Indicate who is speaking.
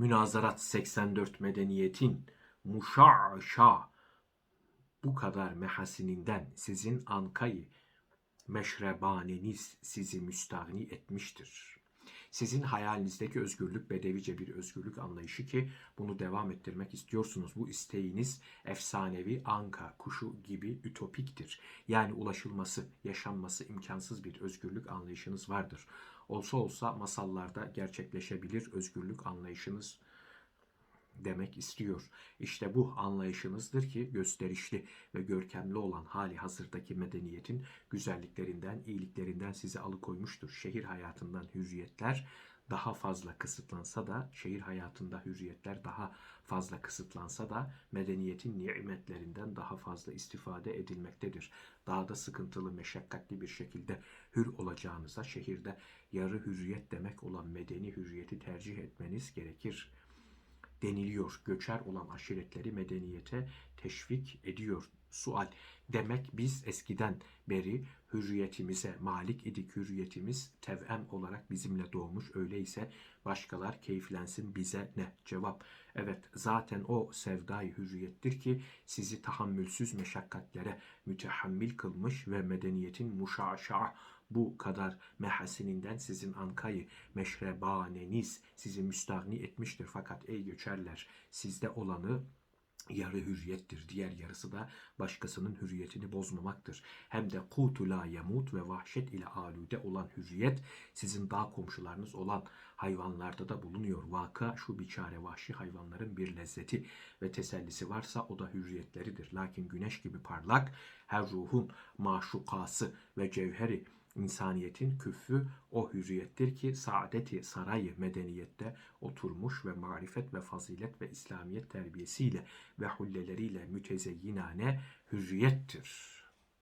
Speaker 1: Münazarat 84 medeniyetin muşaşa bu kadar mehasininden sizin ankayı meşrebaneniz sizi müstahni etmiştir. Sizin hayalinizdeki özgürlük bedevice bir özgürlük anlayışı ki bunu devam ettirmek istiyorsunuz. Bu isteğiniz efsanevi anka kuşu gibi ütopiktir. Yani ulaşılması, yaşanması imkansız bir özgürlük anlayışınız vardır. Olsa olsa masallarda gerçekleşebilir özgürlük anlayışınız demek istiyor. İşte bu anlayışınızdır ki gösterişli ve görkemli olan hali hazırdaki medeniyetin güzelliklerinden, iyiliklerinden sizi alıkoymuştur. Şehir hayatından hürriyetler daha fazla kısıtlansa da, şehir hayatında hürriyetler daha fazla kısıtlansa da medeniyetin nimetlerinden daha fazla istifade edilmektedir. Daha da sıkıntılı, meşakkatli bir şekilde hür olacağınıza şehirde yarı hürriyet demek olan medeni hürriyeti tercih etmeniz gerekir deniliyor. Göçer olan aşiretleri medeniyete teşvik ediyor. Sual. Demek biz eskiden beri hürriyetimize malik idik. Hürriyetimiz tevem olarak bizimle doğmuş. Öyleyse başkalar keyiflensin bize ne? Cevap. Evet zaten o sevdayı hürriyettir ki sizi tahammülsüz meşakkatlere mütehammil kılmış ve medeniyetin muşaşa bu kadar mehasininden sizin ankayı meşrebaneniz sizi müstahni etmiştir. Fakat ey göçerler sizde olanı yarı hürriyettir. Diğer yarısı da başkasının hürriyetini bozmamaktır. Hem de kutu la yemut ve vahşet ile alude olan hürriyet sizin dağ komşularınız olan hayvanlarda da bulunuyor. Vaka şu biçare vahşi hayvanların bir lezzeti ve tesellisi varsa o da hürriyetleridir. Lakin güneş gibi parlak her ruhun maşukası ve cevheri İnsaniyetin küffü o hürriyettir ki saadeti sarayı medeniyette oturmuş ve marifet ve fazilet ve İslamiyet terbiyesiyle ve hulleleriyle mütezeyyinane hürriyettir.